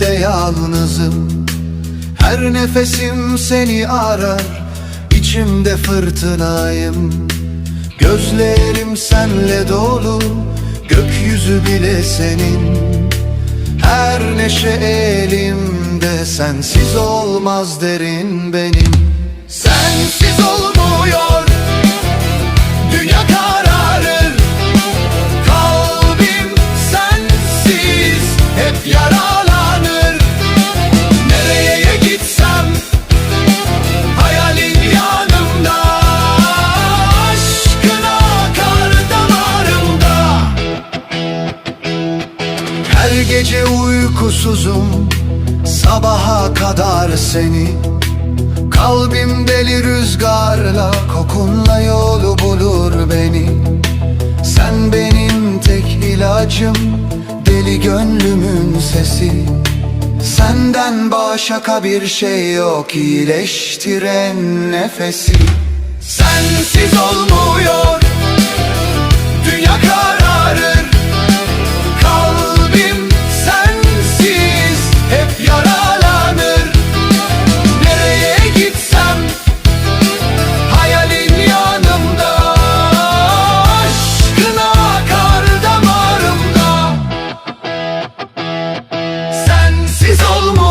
yerde yalnızım. Her nefesim seni arar İçimde fırtınayım. Gözlerim senle dolu Gökyüzü bile senin. Her neşe elimde Sensiz olmaz derin benim. Sensiz olmuyor Her gece uykusuzum Sabaha kadar seni. Kalbim deli rüzgarla Kokunla yolu bulur beni. Sen benim tek ilacım Deli gönlümün sesi. Senden başka bir şey yok iyileştiren nefesi. Sensiz olmuyor biz olmuş.